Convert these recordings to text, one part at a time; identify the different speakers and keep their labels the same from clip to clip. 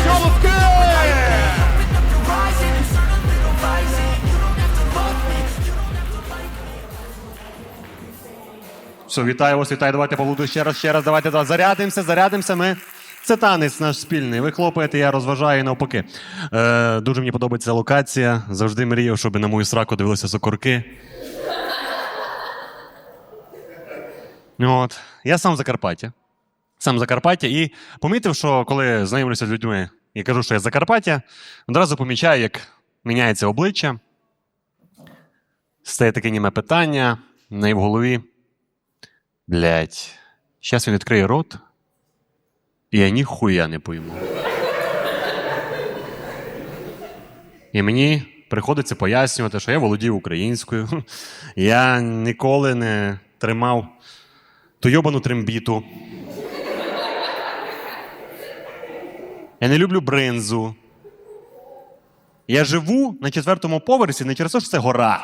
Speaker 1: обласки! Все, вітаю вас, вітаю. Давайте побуду ще раз, ще раз. Давайте да, зарядимося, зарядимося. Ми. Це танець наш спільний. Ви хлопаєте, я розважаю і навпаки. Е, дуже мені подобається локація. Завжди мріяв, щоб на мою сраку дивилися сокорки. От. Я сам з Закарпаття. Сам Закарпаття. І помітив, що коли знайомлюся з людьми і кажу, що я з Закарпаття, одразу помічаю, як міняється обличчя. Стає таке німе питання, в неї в голові. Блять, зараз він відкриє рот, і я ніхуя не пойму. І мені приходиться пояснювати, що я володію українською. Я ніколи не тримав ту йобану трембіту. Я не люблю бринзу. Я живу на четвертому поверсі не через те, що це гора.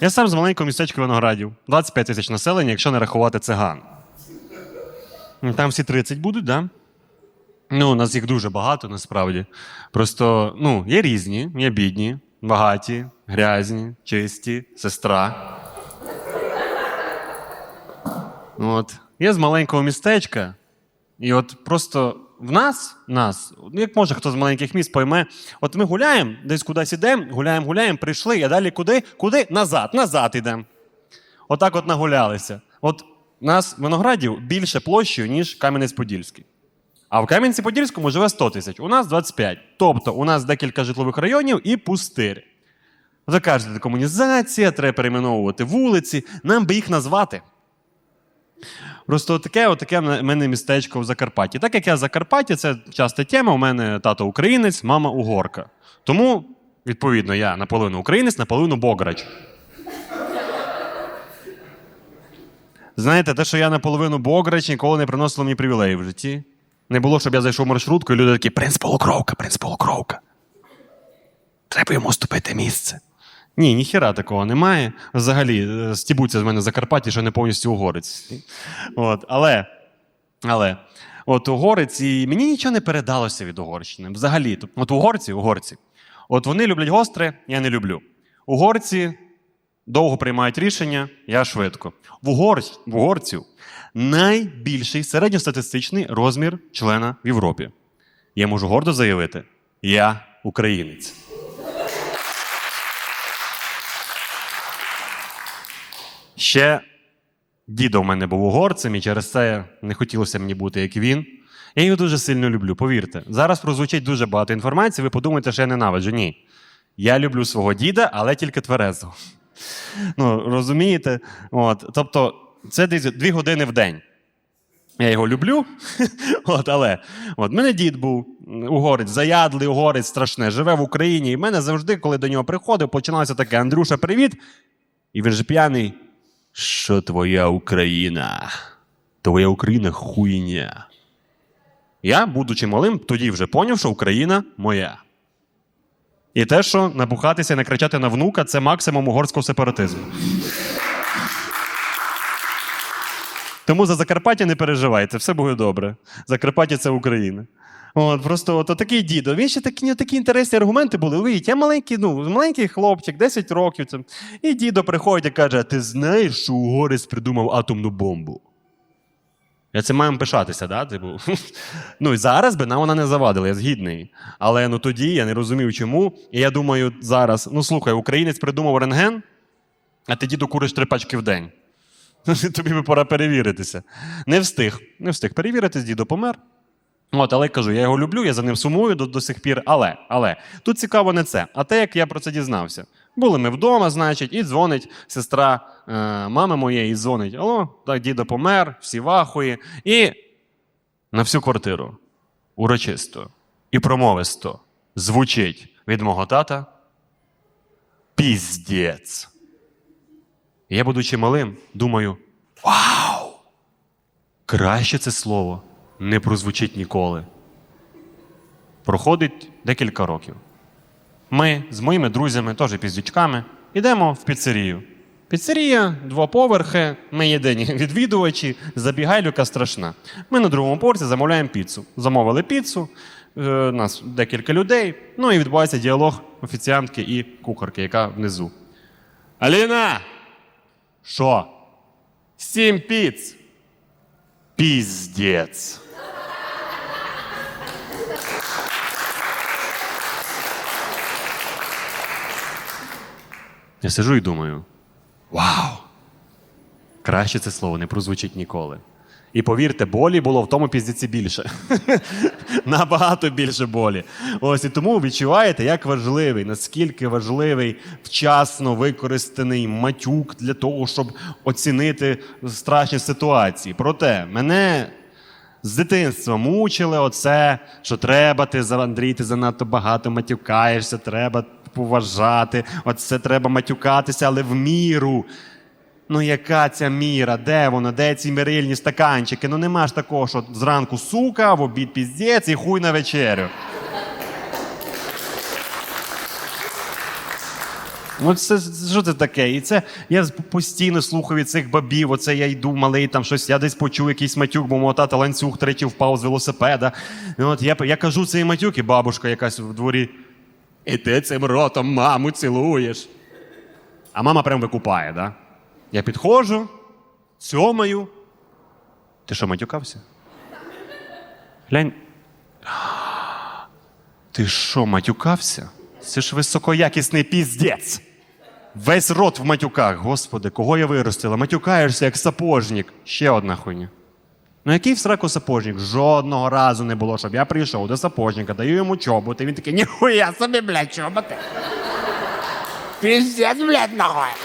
Speaker 1: Я сам з маленького містечка Виноградів. 25 тисяч населення, якщо не рахувати циган. Там всі 30 будуть? Да? Ну, у нас їх дуже багато насправді. Просто, ну, є різні, є бідні, багаті, грязні, чисті, сестра. От. Я з маленького містечка, і от просто в нас, нас, як може хто з маленьких міст пойме, от ми гуляємо, десь кудись ідемо, гуляємо, гуляємо, прийшли, а далі куди? Куди? Назад, назад ідемо. Отак от нагулялися. От нас виноградів більше площею, ніж Кам'янець-Подільський. А в Кам'янці-Подільському живе 100 тисяч, у нас 25. Тобто у нас декілька житлових районів і пустир. Ви кажете, комунізація, треба перейменовувати вулиці, нам би їх назвати. Просто таке, отаке в мене містечко в Закарпатті. Так як я з Закарпаття, це часта тема. У мене тато українець, мама угорка. Тому, відповідно, я наполовину українець, наполовину бограч. Знаєте, те, що я наполовину бограч, ніколи не приносило мені привілеїв в житті. Не було, щоб я зайшов в маршрутку, і люди такі: принц полукровка, принц полукровка. Треба йому ступити місце. Ні, ніхіра такого немає. Взагалі, е, стібуться з мене Закарпатті, що не повністю угорець. От, але, але, от угорець, і мені нічого не передалося від Угорщини. Взагалі, от угорці, угорці, от вони люблять гостре, я не люблю. Угорці довго приймають рішення, я швидко. В, угор... в угорців найбільший середньостатистичний розмір члена в Європі. Я можу гордо заявити: я українець. Ще дідо в мене був угорцем, і через це не хотілося мені бути, як він. Я його дуже сильно люблю, повірте. Зараз прозвучить дуже багато інформації, ви подумаєте, що я ненавиджу. Ні. Я люблю свого діда, але тільки тверезо. Ну, розумієте? От, Тобто, це десь дві години в день. Я його люблю, от, але от, мене дід був угорець, заядлий угорець страшне, живе в Україні. І в мене завжди, коли до нього приходив, починалося таке: Андрюша, привіт. І він же п'яний. Що твоя Україна? Твоя Україна хуйня. Я, будучи малим, тоді вже поняв, що Україна моя. І те, що набухатися і накричати на внука це максимум угорського сепаратизму. Тому за Закарпаття не переживайте, все буде добре. Закарпаття це Україна. От, просто от, такий дідо. Він ще такі, такі інтересні аргументи були. Уявіть, я маленький, ну, маленький хлопчик, 10 років. Це, і дідо приходить і каже: ти знаєш, що угорець придумав атомну бомбу? Я цим маємо пишатися, да? Типу. Ну і зараз би нам вона не завадила, я згідний. Але ну тоді я не розумів, чому. І я думаю, зараз, ну слухай, українець придумав рентген, а ти діду куриш три пачки в день. Тобі би пора перевіритися. Не встиг. Не встиг перевіритись, дідо помер. От, але кажу, я його люблю, я за ним сумую до, до сих пір. Але, але тут цікаво не це, а те, як я про це дізнався. Були ми вдома, значить, і дзвонить сестра е, мами моєї, і дзвонить: Алло, так, дідо помер, всі вахуї. І на всю квартиру урочисто і промовисто звучить від мого тата піздець. Я, будучи малим, думаю: вау! Краще це слово не прозвучить ніколи. Проходить декілька років. Ми з моїми друзями, теж піздючками, йдемо в піцерію. Піцерія, два поверхи, ми єдині відвідувачі, забігайлюка страшна. Ми на другому поверсі замовляємо піцу. Замовили піцу, е, нас декілька людей, ну і відбувається діалог офіціантки і кухарки, яка внизу. Аліна! Що? Сім піц. Піздець. Я сижу і думаю: вау! Краще це слово не прозвучить ніколи. І повірте, болі було в тому піздеці більше. Набагато більше болі. Ось і тому відчуваєте, як важливий, наскільки важливий вчасно використаний матюк для того, щоб оцінити страшні ситуації. Проте мене з дитинства мучили оце, що треба ти Андрій, ти занадто багато матюкаєшся, треба поважати, оце треба матюкатися, але в міру. Ну, яка ця міра? Де воно? Де ці мірильні стаканчики? Ну нема ж такого, що зранку сука, в обід піздець і хуй на вечерю. Ну, це що це таке? І це я постійно слухаю від цих бабів. Оце я йду малий, там щось, я десь почув якийсь матюк, бо мого тата ланцюг тричі впав з велосипеда. І от я, я кажу цей матюк, і бабушка якась в дворі. І ти цим ротом маму цілуєш. А мама прям викупає, да? Я підходжу, цьомаю. Ти що, матюкався? Глянь. Ти що, матюкався? Це ж високоякісний піздець. Весь рот в матюках. Господи, кого я виростила? Матюкаєшся як сапожник. Ще одна хуйня. Ну який в сраку сапожник? Жодного разу не було, щоб я прийшов до сапожника, даю йому чоботи, він такий, ніхуя собі, блядь, чоботи.
Speaker 2: Пиздец, блядь, нахуй.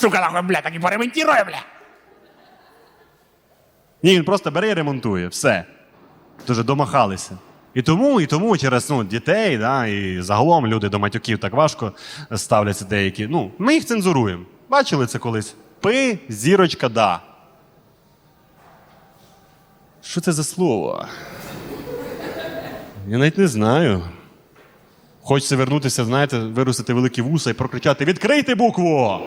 Speaker 2: Сука, нахуй, блядь, так и поремонтируй, блядь.
Speaker 1: Ні, він просто бере і ремонтує. Все. Дуже домахалися. І тому, і тому через ну, дітей, да, і загалом люди до матюків так важко ставляться деякі. Ну, ми їх цензуруємо. Бачили це колись? Пи, зірочка, да. Що це за слово? Я навіть не знаю. Хочеться вернутися, знаєте, виростити великі вуса і прокричати Відкрийте букву!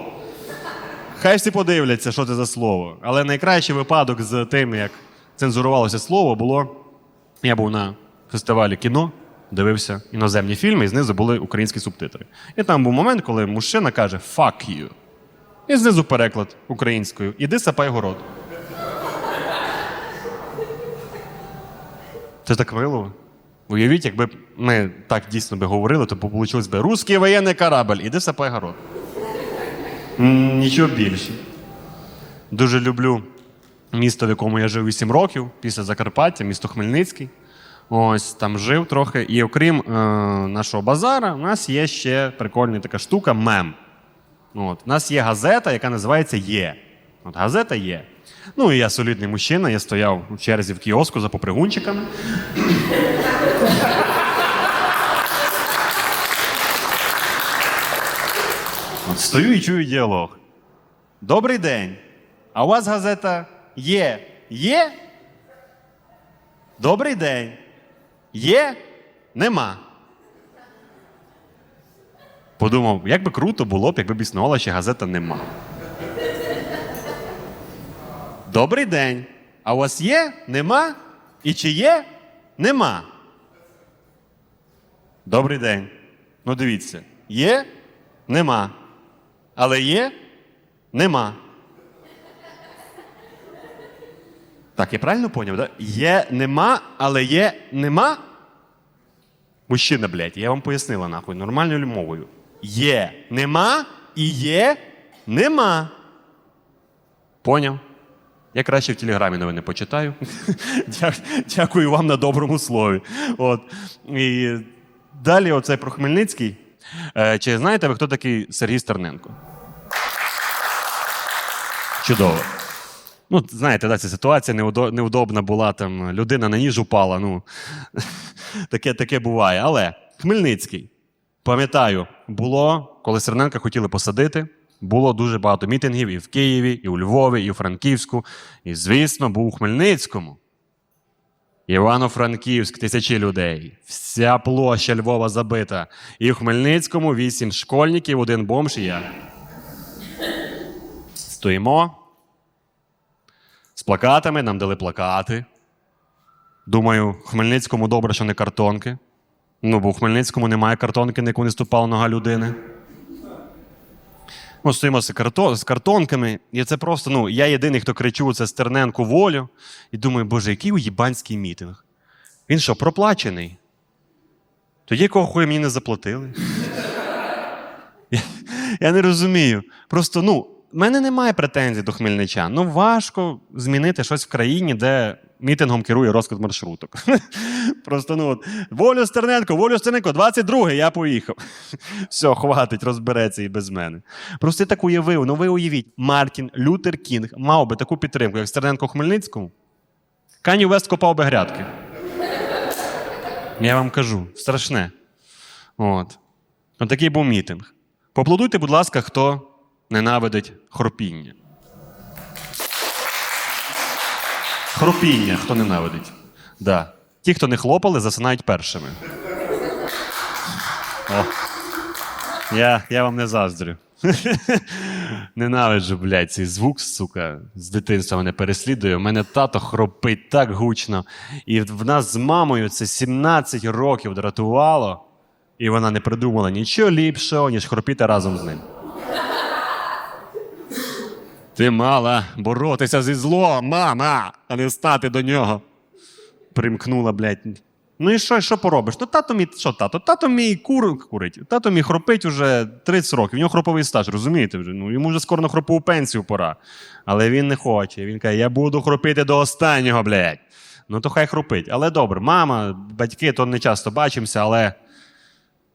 Speaker 1: Хай всі подивляться, що це за слово. Але найкращий випадок з тим, як цензурувалося слово, було. Я був на фестивалі кіно, дивився іноземні фільми, і знизу були українські субтитри. І там був момент, коли мужчина каже «fuck you». І знизу переклад українською Іди сапай город. Це так мило. Уявіть, якби ми так дійсно би говорили, то вийшло би русський воєнний корабль, іди сапай город. Нічого більше. Дуже люблю місто, в якому я жив 8 років, після Закарпаття, місто Хмельницький. Ось там жив трохи. І окрім е, нашого базара, у нас є ще прикольна така штука мем. От. У нас є газета, яка називається Є. От газета є. Ну і я солідний мужчина, я стояв у черзі в кіоску за попригунчиками. Стою і чую діалог. Добрий день. А у вас газета є? Є? Добрий день. Є? Нема. Подумав, як би круто було б, якби б існувала ще газета нема. Добрий день. А у вас є? Нема? І чи є? Нема. Добрий день. Ну дивіться, є? Нема. Але є? Нема. Так, я правильно поняв, да? Є, нема, але є, нема. Мужчина, блядь, я вам пояснила нахуй нормальною мовою. Є, нема і є, нема. Поняв? Я краще в телеграмі новини почитаю. Дякую вам на доброму слові. От. І далі, оце про Хмельницький. Е, Чи знаєте ви, хто такий Сергій Стерненко? Чудово. Ну, знаєте, да, ця ситуація неудобна була, там людина на ніж упала. Ну, таке, таке буває. Але Хмельницький, пам'ятаю, було, коли Стерненка хотіли посадити, було дуже багато мітингів і в Києві, і у Львові, і у Франківську. І, звісно, був у Хмельницькому. Івано-Франківськ тисячі людей. Вся площа Львова забита. І в Хмельницькому вісім школьників, один бомж і я. Стоїмо. З плакатами нам дали плакати. Думаю, Хмельницькому добре, що не картонки. Ну, бо в Хмельницькому немає картонки, на яку не ступала нога людини. Ми стоїмо з, картонками, і це просто, ну, я єдиний, хто кричу це Стерненку волю. І думаю, боже, який уїбанський мітинг. Він що, проплачений? Тоді якого хуя мені не заплатили? Я не розумію. Просто, ну, в мене немає претензій до хмельничан. Ну, важко змінити щось в країні, де мітингом керує розклад маршруток. Просто ну от волю Стерненко, волю Стерненко, 22-й, я поїхав. Все, хватить, розбереться і без мене. Просто я так уявив. Ну ви уявіть, Мартін Лютер Кінг мав би таку підтримку, як Стерненко Хмельницькому. Кані Вест копав би грядки. Я вам кажу, страшне. От. Отакий був мітинг. Поаплодуйте, будь ласка, хто ненавидить хропіння. Хропіння, хто ненавидить. Да. Ті, хто не хлопали, засинають першими. О. Я, я вам не заздрю. Ненавиджу, блядь, цей звук, сука, з дитинства мене переслідує. У мене тато хропить так гучно. І в нас з мамою це 17 років дратувало, і вона не придумала нічого ліпшого, ніж хропіти разом з ним. Ти мала боротися зі злом, мама, а не стати до нього. Примкнула, блядь. Ну і що, що поробиш? Ну, тато мій, що тато? Тато мій кур, курить. Тато мій хропить уже 30 років. В нього хроповий стаж, розумієте вже? Ну, йому вже скоро на хропову пенсію пора. Але він не хоче. Він каже: я буду хропити до останнього, блядь. Ну, то хай хропить. Але добре, мама, батьки, то не часто бачимося, але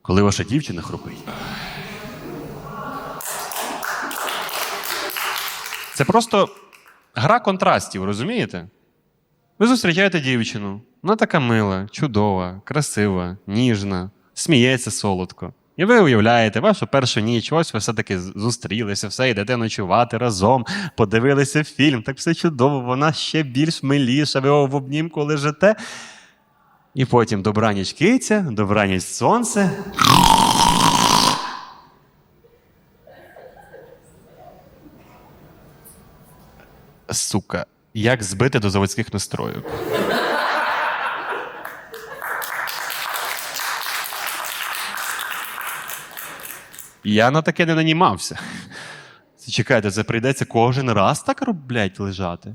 Speaker 1: коли ваша дівчина хропить. Це просто гра контрастів, розумієте? Ви зустрічаєте дівчину. Вона така мила, чудова, красива, ніжна, сміється солодко. І ви уявляєте, вашу першу ніч, ось ви все-таки зустрілися, все, йдете ночувати разом, подивилися фільм, так все чудово, вона ще більш миліша, ви в обнімку лежите. І потім добраніч киця, добраніч сонце. Сука, як збити до заводських настроїв? Я на таке не нанімався. Чекайте, це прийдеться кожен раз так блядь, лежати.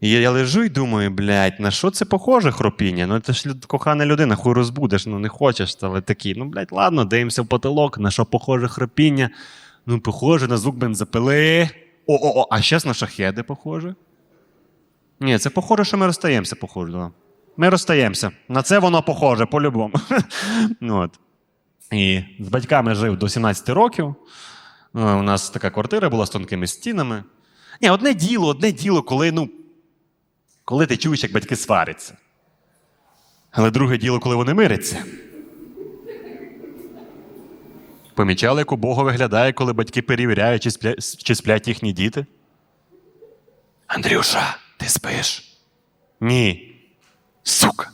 Speaker 1: І я, лежу і думаю, блядь, на що це похоже хропіння? Ну це ж кохана людина, хуй розбудеш, ну не хочеш, але такий. Ну, блядь, ладно, дивимося в потолок, на що похоже хропіння. Ну, похоже на звук бензопили. О-о-о, а щас на шахеди похоже. Ні, це похоже, що ми розстаємося, похоже. Да. Ми розстаємося. На це воно похоже, по-любому. Ну, От. І з батьками жив до 17 років. Е, У нас така квартира була з тонкими стінами. Ні, одне діло, одне діло, коли, ну, коли ти чуєш, як батьки сваряться. Але друге діло, коли вони миряться. Помічали, як у Бога виглядає, коли батьки перевіряють, чи сплять, чи сплять їхні діти? Андрюша, ти спиш? Ні. Сука.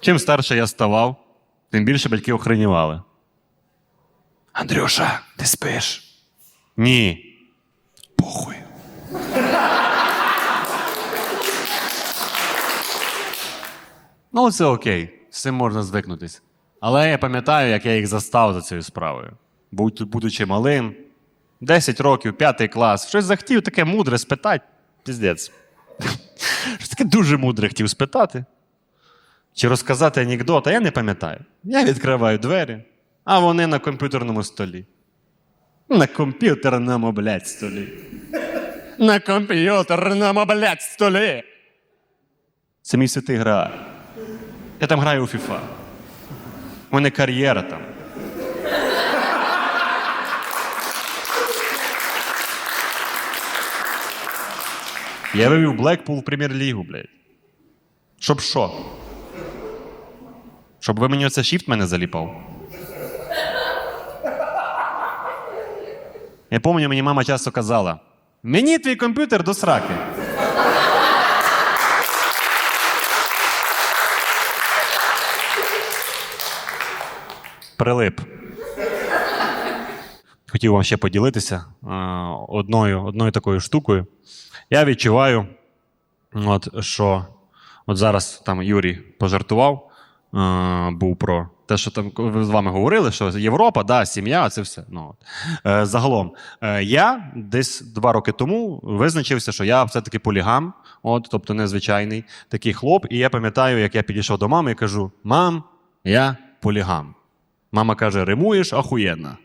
Speaker 1: Чим старше я ставав, тим більше батьки охренівали. Андрюша, ти спиш? Ні. Ну, це окей, з цим можна звикнутись. Але я пам'ятаю, як я їх застав за цією справою. Будучи малим, 10 років, 5 клас, щось захотів таке мудре спитати. Піздець. Щось таке дуже мудре хотів спитати. Чи розказати анекдот, а я не пам'ятаю. Я відкриваю двері, а вони на комп'ютерному столі. На комп'ютерному, блядь, столі. На комп'ютерному, блядь, столі. Це мій святий гра. Я там граю у FIFA. У мене кар'єра там. Я вивів Блекпул в прем'єр-лігу, блядь. Щоб що? Щоб ви мені оце шіфт мене заліпав. Я пам'ятаю, мені мама часто казала: мені твій комп'ютер до сраки. Прилип. Хотів вам ще поділитися е, одною, одною такою штукою. Я відчуваю, от, що от зараз там Юрій пожартував, е, був про те, що там ви з вами говорили, що Європа, да, сім'я, це все. Ну, от. Е, загалом, я десь два роки тому визначився, що я все-таки полігам, от, тобто незвичайний такий хлоп. І я пам'ятаю, як я підійшов до мами і кажу: Мам, я полігам. Мама каже: римуєш ахуєнно.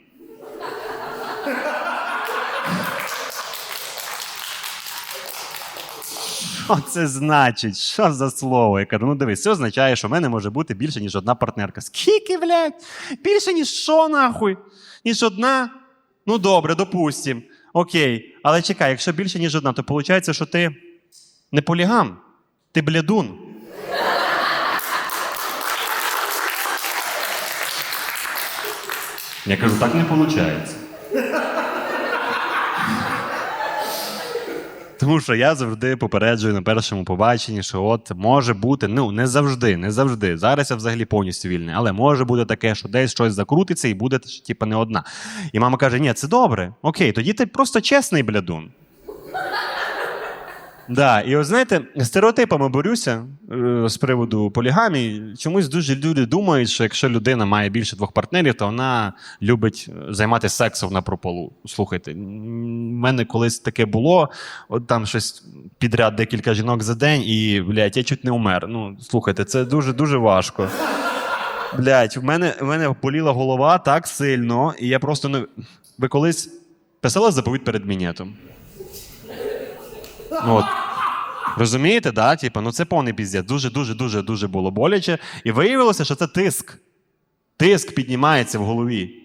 Speaker 1: Що це значить? Що за слово? Я кажу, ну дивись, це означає, що в мене може бути більше, ніж одна партнерка. Скільки, блядь? Більше, ніж що, нахуй? Ніж одна? Ну добре, допустим. Окей. Але чекай, якщо більше, ніж одна, то виходить, що ти не полігам, ти блядун. Я кажу, так не виходить. Тому що я завжди попереджую на першому побаченні, що от може бути, ну не завжди, не завжди. Зараз я взагалі повністю вільний, але може бути таке, що десь щось закрутиться і буде типу, не одна. І мама каже: ні, це добре, окей, тоді ти просто чесний блядун. Да, і от знаєте, стереотипами борюся е, з приводу полігамії. Чомусь дуже люди думають, що якщо людина має більше двох партнерів, то вона любить е, займатися сексом на прополу. Слухайте, в мене колись таке було, от там щось підряд декілька жінок за день, і блядь, я чуть не умер. Ну, слухайте, це дуже дуже важко. Блядь, в мене, в мене боліла голова так сильно, і я просто не. Ви колись писали заповідь перед мінетом? Ну, От. Розумієте, да? Типа, ну це повний піздець. Дуже, дуже, дуже, дуже було боляче. І виявилося, що це тиск. Тиск піднімається в голові.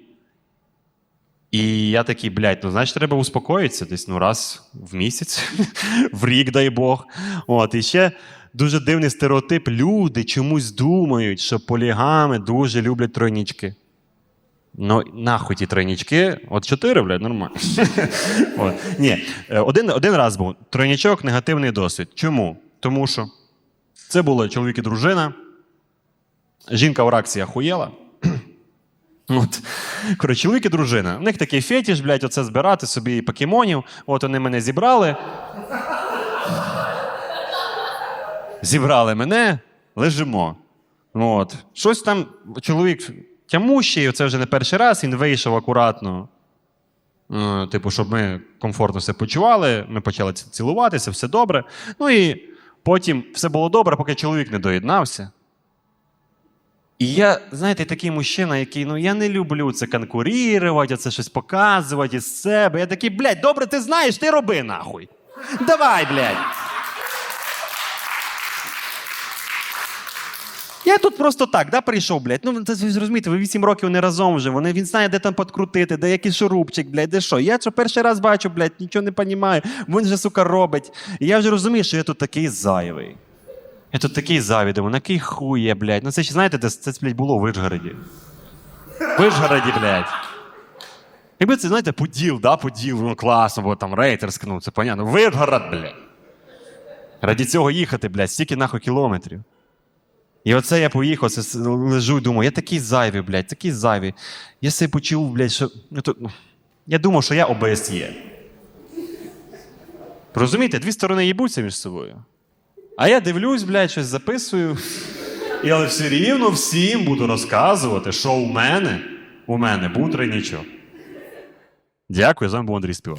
Speaker 1: І я такий, блядь, ну значить, треба успокоїтися десь ну, раз в місяць, в рік, дай Бог. От, і ще дуже дивний стереотип. Люди чомусь думають, що полігами дуже люблять тройнічки. Ну, нахуй ті тройнічки. От чотири, блядь, нормально. От. Ні, е, один, один раз був тройнічок, негативний досвід. Чому? Тому що це були чоловік і дружина. Жінка в ракції ахуєла. От. Коротше, чоловік і дружина. У них такий фетіш, блядь, оце збирати собі покемонів. От вони мене зібрали. Зібрали мене, лежимо. От. Щось там чоловік тямущий, це вже не перший раз, він вийшов акуратно. Е, Типу, щоб ми комфортно все почували, ми почали цілуватися, все добре. Ну і потім все було добре, поки чоловік не доєднався. І я, знаєте, такий мужчина, який, ну я не люблю це конкурувати, це щось показувати із себе. Я такий, блядь, добре, ти знаєш, ти роби нахуй. Давай, блядь. Я тут просто так, да, прийшов, блядь. Ну, це зрозумієте, ви 8 років не разом вже. Вони, він знає, де там підкрутити, де який шурупчик, блядь, де що. Я що перший раз бачу, блядь, нічого не розумію. Він же, сука, робить. І я вже розумію, що я тут такий зайвий. Я тут такий зайвий, думаю, на який хуй є, блядь. Ну це ж знаєте, де це, блядь, було в Вишгороді. В Вишгороді, блядь. Якби це, знаєте, поділ, да, поділ, ну класно, бо там рейтерськ, ну це понятно. Вишгород, блядь. Раді цього їхати, блядь, стільки нахуй кілометрів. І оце я поїхав, це лежу і думаю, я такий зайвий, блядь, такий зайвий. Я себе почув, блядь, що. Ну, я думав, що я ОБСЄ. Розумієте, дві сторони їбуться між собою. А я дивлюсь, блядь, щось записую. І але все рівно всім буду розказувати, що у мене, у мене був тройнічок. Дякую, з вами був Андрій Співак.